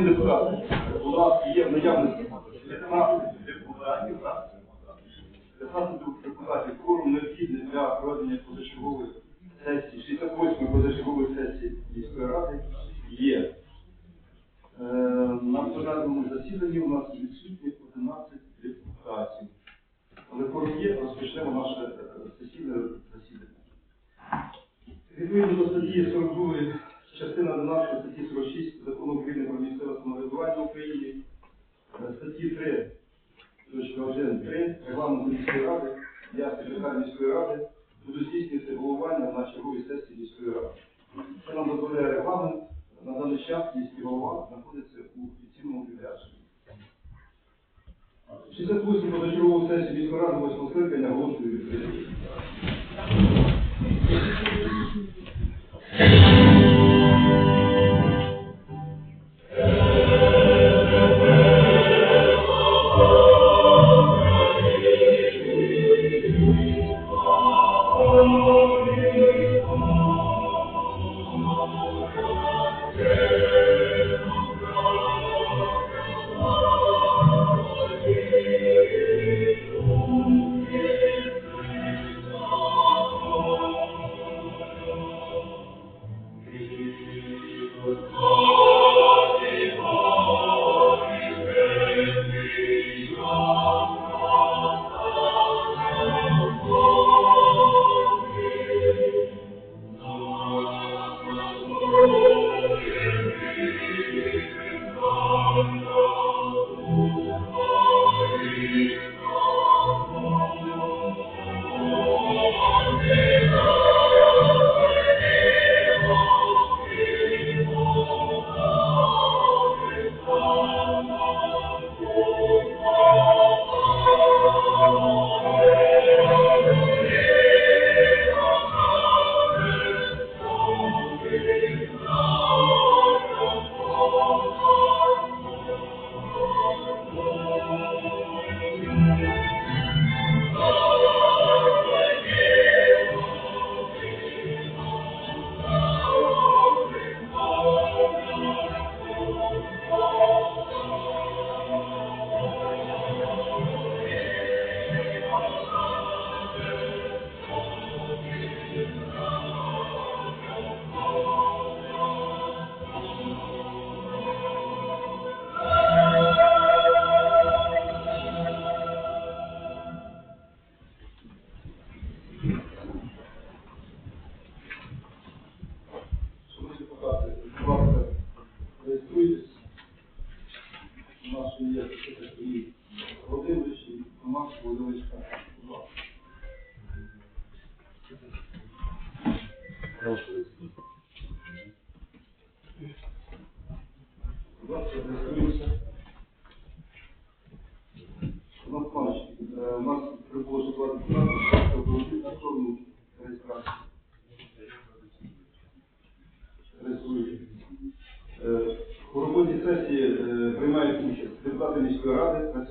Шановні депутати, у нас є в наявності 15 депутатів, 15 депутатів, форум необхідний для проведення позачергової сесії, 68-ї позачергової сесії міської ради є. Е, На пленарному засіданні у нас відсутні 11 депутатів. Але форум є, розпочнемо наше е, сесійне засідання. Відповідно до статті 42 частина 11 статті 46 Закону України про місцеве самоврядування в Україні, е, статті 3, точка 1, 3 регламенту міської ради, я секретар міської ради буду здійснювати головування на черговій сесії міської ради. Це нам дозволяє регламент. На даний час міський голова знаходиться у офіційному відрядженні. 68 позачергову сесію міської ради 8 скликання оголошую відкритою.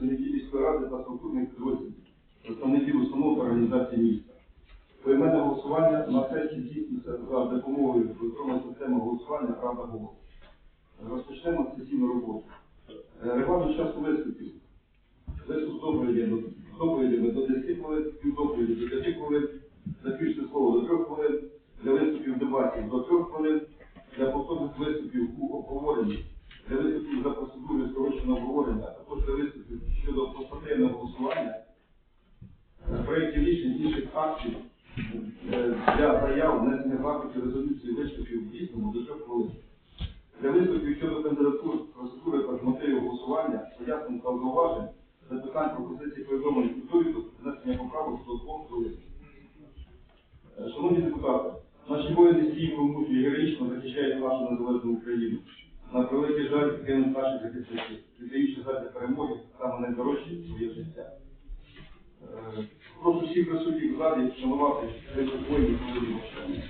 Ради, міської ради та структурних підрозділів, представників установ організації міста. Поіменне голосування на сесії здійснюється за допомогою електронної системи голосування «Правда голос». Розпочнемо сесійну роботу. Е, Регламент часу виступів. Виступ з доповідями, доповідями до 10 хвилин, співдоповіді до 5 хвилин, заключне слово до 3 хвилин, для виступів в дебаті до 3 хвилин, для повторних виступів у обговоренні, для виступів за процедурою скороченого обговорення, а також для виступів щодо постатейного голосування, проєктів рішень інших актів е, для заяв, внесення запитів, резолюції, виступів дійсному до 3 хвилин. Для виступів щодо кандидатур, процедури та мотивів голосування, пояснень та зауважень, запитань, пропозицій, повідомлень і довідок, внесення поправок до двох хвилин. Е, Шановні депутати, наші воїни стійко, мужні героїчно захищають нашу незалежну Україну. На превеликий жаль, гинуть наші захисники, віддаючи задля перемоги саме найдорожчі своє життя. Е, Прошу всіх присутніх в залі вшанувати цей воїнів хвилину мовчання.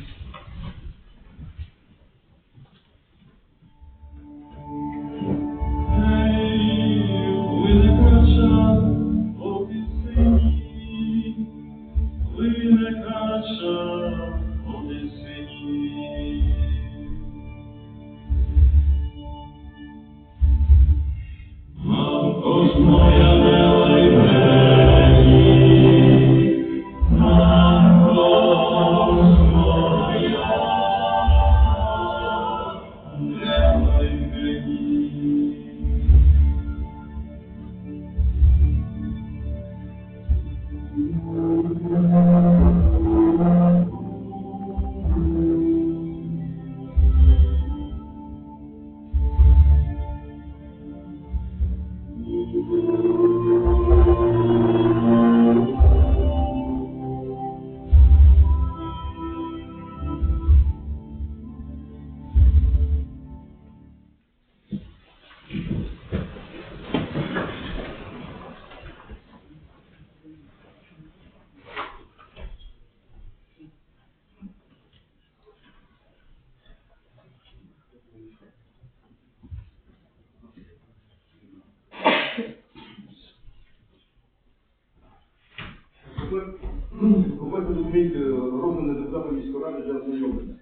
Купити документів розданий депутатом міської ради для ознайомлення.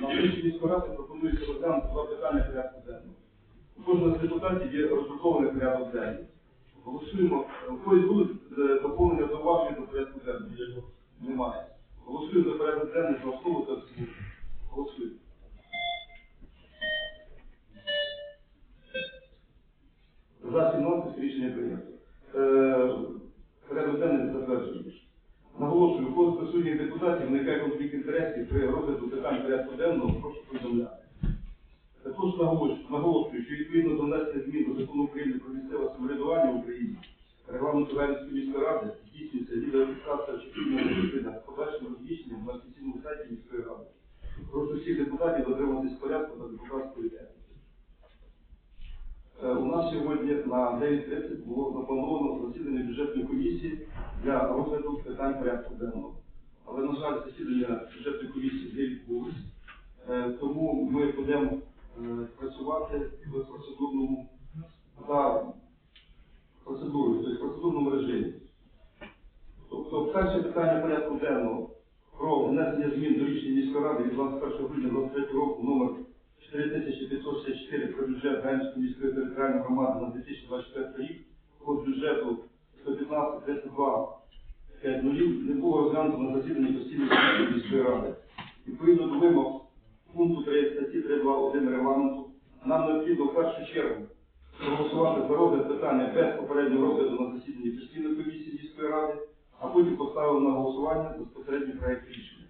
На сесії міської ради пропонується розглянути два питання порядку денного. У кожного з депутатів є роздрукований порядок денний. Голосуємо. У когось е, доповнення зауваження до порядку денного? Немає. Голосуємо за порядок денний за основу та в. Голосуємо. За 17 рішення прийнято. Е, Порядок денний затверджений. Наголошую, з присутніх депутатів виникає конфлікт інтересів при розгляду питань порядку денного, прошу повідомляти. Також наголошую, що відповідно до внесення змін до закону України про місцеве самоврядування в Україні, регламенту Ленінської міської ради здійснюється відеофіксація очікування засідання з подальшим розміщенням на офіційному сайті міської ради. Прошу всіх депутатів дотриматись порядку та депутатської етики. Е, У нас сьогодні на 9.30 було заплановано засідання бюджетної комісії для розгляду питань порядку денного. Але, на жаль, засідання бюджетної комісії не відбулось, Е, тому ми будемо е, працювати в процедурному за процедурою, тобто в процедурному режимі. Тобто перше питання порядку денного про внесення змін до рішення міської ради від 21 грудня 2023 року номер 4564 про бюджет Ганської міської територіальної громади на 2024 рік, код бюджету 115 32 5 нулів не було розглянуто на засіданні постійної комісії міської ради. Відповідно до вимог пункту 3 статті 3.2.1 регламенту, нам необхідно в першу чергу проголосувати за розгляд питання без попереднього розгляду на засіданні постійної комісії міської ради, а потім поставили на голосування безпосередньо проєкт рішення.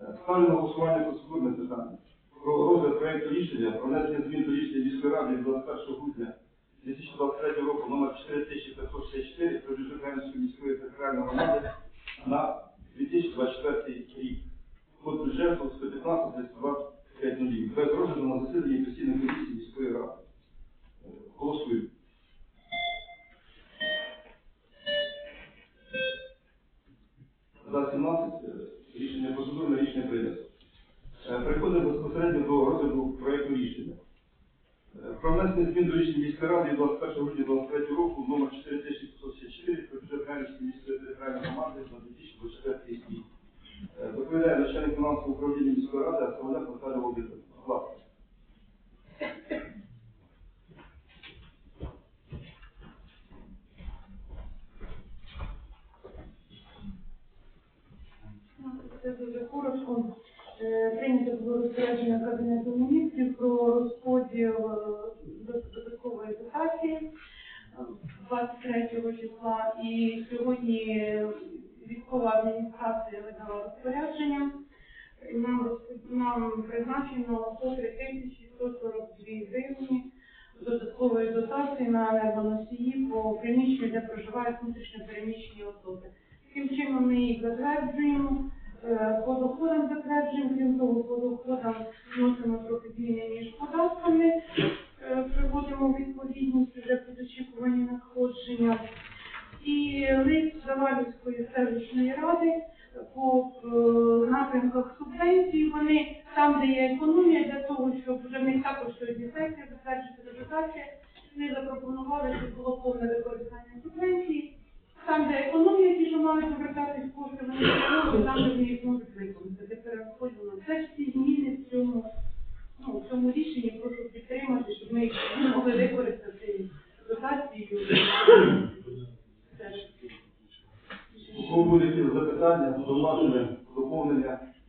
Ставлю на голосування процедурне питання про розгляд проєкту рішення про внесення змін до рішення міської ради від 21 грудня 2023 року номер 4564 про бюджет Кам'янської міської територіальної громади на 2024 рік. Код бюджету 115 32 5 нулів. Без розгляду на засіданні внесення змін до рішення міської ради 21 грудня 2023 року номер 4564 про бюджет Галицької міської територіальної громади на 2024 рік. Е, Доповідає начальник фінансового управління міської ради Асамоняк Наталія Володимирівна. Будь ласка. Це дуже коротко. Е, Прийнято було розпорядження Кабінету міністрів про розподіл 23 числа. І сьогодні військова адміністрація видала розпорядження. Нам, нам призначено 103 тисячі 142 гривні додаткової дотації на енергоносії по приміщенню, де проживають внутрішньо переміщені особи. Таким чином ми їх затверджуємо, е, по доходам затверджуємо, крім того, по доходам вносимо трохи зміни між податками, е, приводимо у відповідність вже під очікувані надходження. І лист Завалівської селищної ради по е, напрямках субвенцій, вони там, де є економія, для того, щоб вже в них також сьогодні сесія затверджувати дотація, ми запропонували, щоб було повне використання субвенцій. Там, де економія, ті, що мають повертатись кошти, вони не там, де вони їх можуть виконати. Перерозподілено. Це ж всі зміни в цьому, ну, в цьому рішенні прошу підтримати, щоб ми їх могли використати дотацію. Це ж. У кого буде якісь запитання, зауваження, доповнення? Ставлю на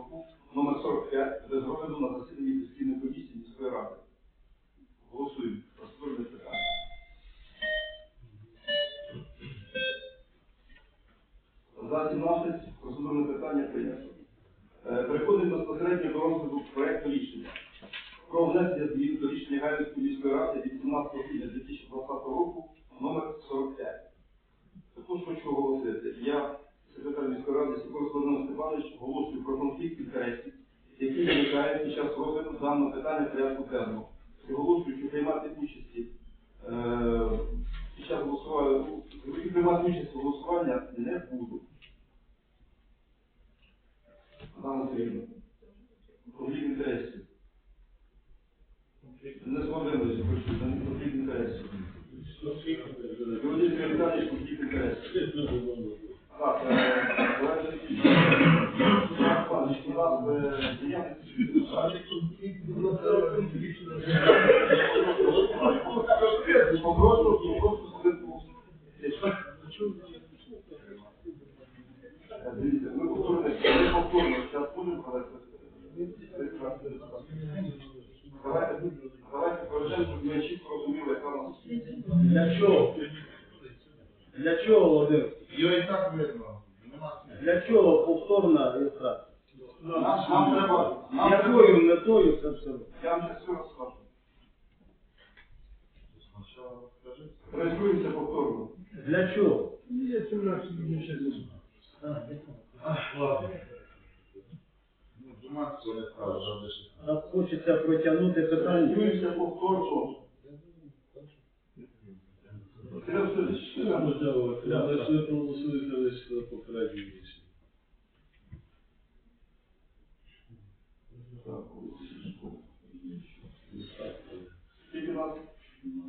proposals. Приймати участь у голосуванні не буду. Дана Сергійовна. Конфлікт інтересів. Не Володимирович, хочу, не конфлікт інтересів. Володимир Віталійович, конфлікт інтересів. Так, е, давайте такі. Так, пане, у нас е, діяльність. Попрошу, попрошу. Е, Дивіться, ми повторно, ми повторно зараз будемо провести. Давайте, давайте проведемо, щоб ми чітко розуміли, яка у нас Для чого? Для чого, Володимир? Його і так видно. Нема смисла. Для чого повторна реєстрація? Нам, нам треба, нам треба, Якою метою це все? робиться? я вам зараз все розкажу. Реєструємося повторно. Для чого? Ладно. Ну, Думати, не скажу, завжди щось. Так хочеться протягнути питання. Реєструємося повторно. Сергій Васильович, що там? Я не проголосуєте лише за попереднє рішення. Скільки нас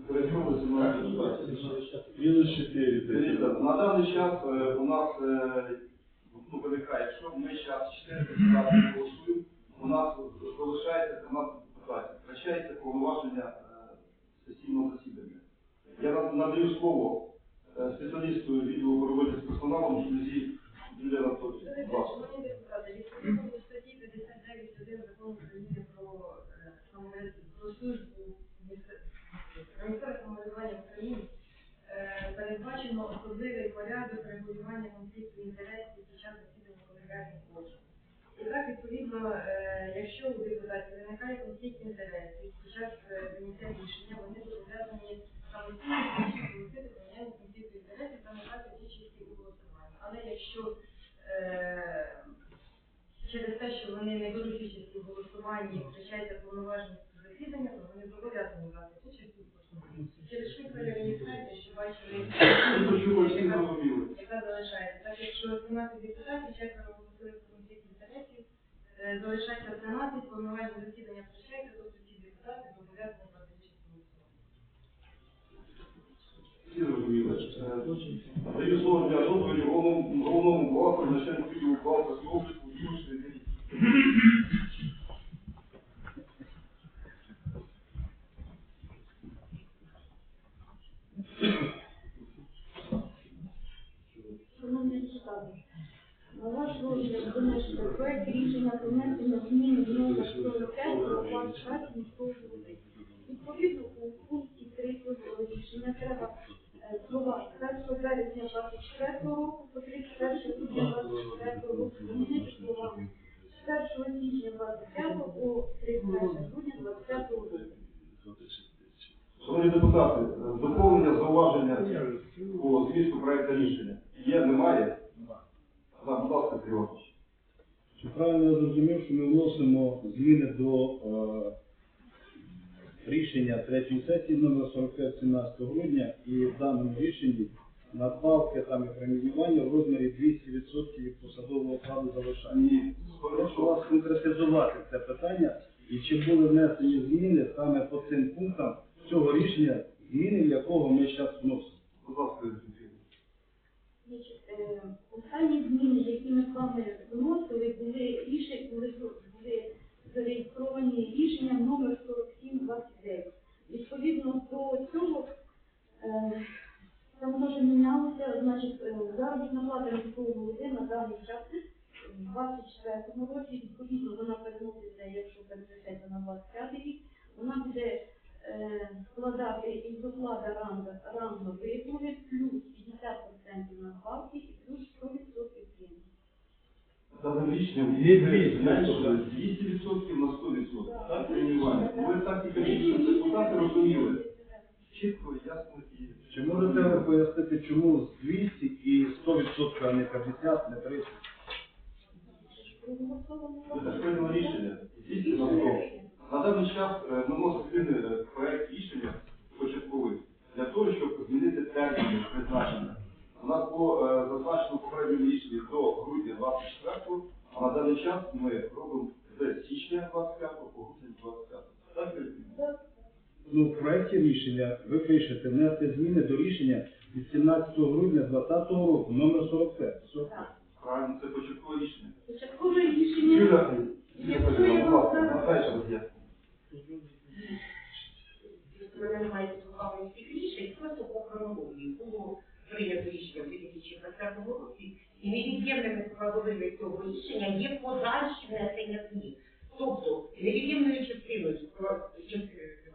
реєструвалося на депутатів? Мінус 4 Дивіться, на даний час е, у нас е, ну, виникає, якщо ми зараз 4 депутати не голосуємо, у нас залишається 13 депутатів. Втрачається повноваження е, сесійного засідання. Я над- надаю слово е, спеціалісту відділу по роботі з персоналом Жузі Юлії Анатолійовні. Будь ласка. Шановні депутати, відповідно до статті 59.1 закону України про е, самовряд- про службу місце- про місцеве самоврядування в Україні е, передбачено особливий порядок регулювання конфлікту інтересів під час засідання колегіальних органів. І так, відповідно, е, якщо у депутатів виникає конфлікт інтересів під час е, прийняття рішення, вони зобов'язані самостійно оголосити наявність конфлікту інтересів та надати участі у голосуванні. Але якщо е, через те, що вони не беруть участь у голосуванні втрачається повноважність засідання, то вони зобов'язані брати участь у. Через швидку реєстрацію, що бачили, Я хочу, щоб всі зрозуміли. яка залишається. Так якщо 17 депутатів, четверо голосують за інтересів, залишається 13, повноваження засідання втрачається, ці депутати зобов'язані брати участь у голосуванні. Всі зрозуміли. Даю слово для доповіді головному головному бухгалтеру, начальнику відділу бухгалтерського обліку Юрію Швидкій. Шановні депутати, на ваш розгляд виноситься проект рішення про внесення зміни в номер 45 про план праці міського голови. Відповідно, у пункті 3 цього рішення треба е, слова з 1 березня 24 року по 31 грудня 24 року замінити словами з 1 січня 25 по 31 грудня 25 року. Шановні депутати, е, доповнення, зауваження по змісту проекту рішення є, немає? Так, будь ласка, Сергій Іванович. Чи правильно я зрозумів, що ми вносимо зміни до е, рішення третьої сесії номер 45 17 грудня і в даному рішенні надбавки там і преміювання в розмірі 200% від посадового окладу залишається. Ні, Прошу вас конкретизувати це питання і чи були внесені зміни саме по цим пунктам цього рішення, зміни в якого ми зараз вносимо. Будь ласка, Юрій. Значить, е, останні зміни, які ми з вами вносили, були рішення, були, були зареєстровані рішенням номер 4729. Відповідно до цього, е, там теж мінялося, значить, е, заробітна плата міського голови на даний час в 24 році, відповідно, вона переноситься, якщо перенесеться на 25 рік, вона буде е, складати із окладу ранга, рангу виплати плюс 50% надбавки і плюс 100% премії. Дане рішення є 200% на 100%. Так, преміювання. Ви так і кажіть, щоб депутати розуміли. Чітко, ясно і... Чи можете ви пояснити, чому з 200 і 100%, а не 50, не 30? Це прийняли рішення. 200 на даний час е, ми вносимо зміни в проект рішення початковий для того, щоб змінити терміни призначення. У нас було е, зазначено попередньому рішенні до грудня 24 а на даний час ми робимо з січня 25 по грудень 25 Так? Ну, в проєкті рішення ви пишете внести зміни до рішення від 17 грудня 2020 року, номер 45. 45. Правильно, це початкове рішення. Початкове рішення. Юля, Якщо Наташа, роз'ясніть. мене немає слухали всіх рішень, просто по хронології було прийнято рішення в 2020 році, і невід'ємними складовими цього рішення є подальші внесення змін. Тобто невід'ємною частиною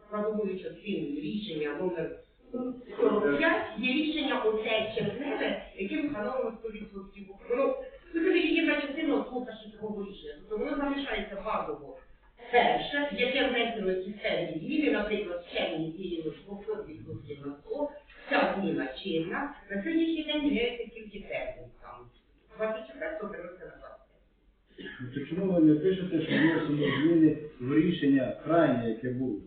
складовою частиною рішення номер 45 є рішення оце черневе, яким встановлено 100%. Воно це невід'ємна частина основа першого рішення. Тобто воно залишається базово Перше, яке внесено певні зміни, наприклад, в червні змінено з 200% на 100, ця зміна чинна, на сьогоднішній день міняється тільки термін там. 24-го переноситься на 20. Ну, То чому ви не пишете, що вносимо зміни в рішення крайнє, яке було?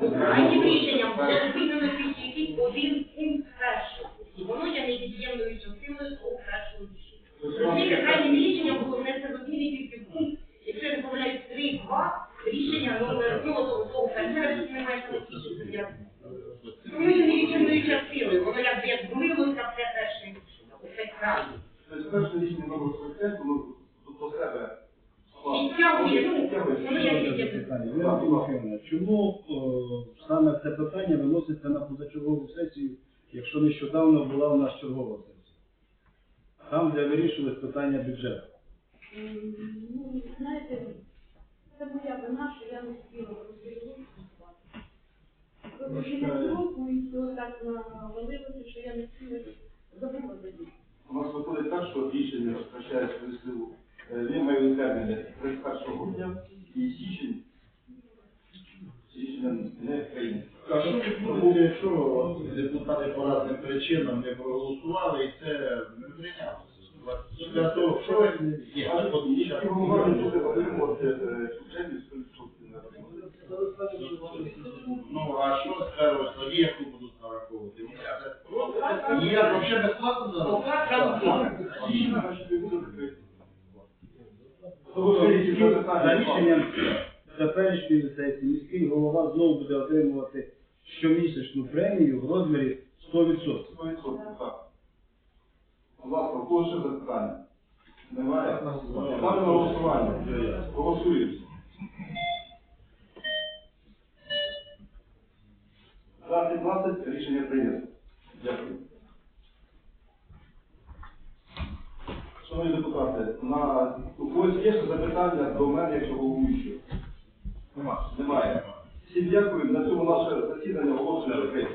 Ну, крайнім рішенням було змінено тільки один пункт першого. І воно є невід'ємною частиною того першого рішення. Оскільки крайнім рішенням було внесено зміни тільки пункт, якщо я не помиляюсь, 3-2, рішення номер, ну, того того першого немає політичних Тому є невід'ємною частиною, воно як як змилося все перше рішення, оце крайнє. Тобто перше рішення номер 45, воно до себе Підтягує, ну, воно. Віра Тимофіївна, чому питання виноситься на позачергову сесію, якщо нещодавно була у нас чергова сесія? Там, де вирішувалось питання бюджету. Ну, знаєте, це моя вина, що я не спіла розповідати. Року і все так навалилося, що я не спіла забула за ним. У нас виходить так, що рішення втрачає свою силу. Е, Він має терміни 31 грудня і січень. Рішення не прийнято. А що якщо депутати по різним причинам не проголосували і це не прийнялося? Для того, що е, бюджетні 100% на Ну, а що з першого тоді, яку будуть нараховувати? Ні, взагалі безплатно зараз? За рішенням теперішньої сесії міський голова знову буде отримувати щомісячну премію в розмірі 100%. 100%, так. Будь ласка, у кого ще запитання? Немає? Ставлю на голосування. Голосуємо. За 15 рішення прийнято. Дякую. Шановні депутати, на у когось є ще запитання до мене як головуючого? Нема. Немає. Всім дякую. На цьому наше засідання оголошено закрите.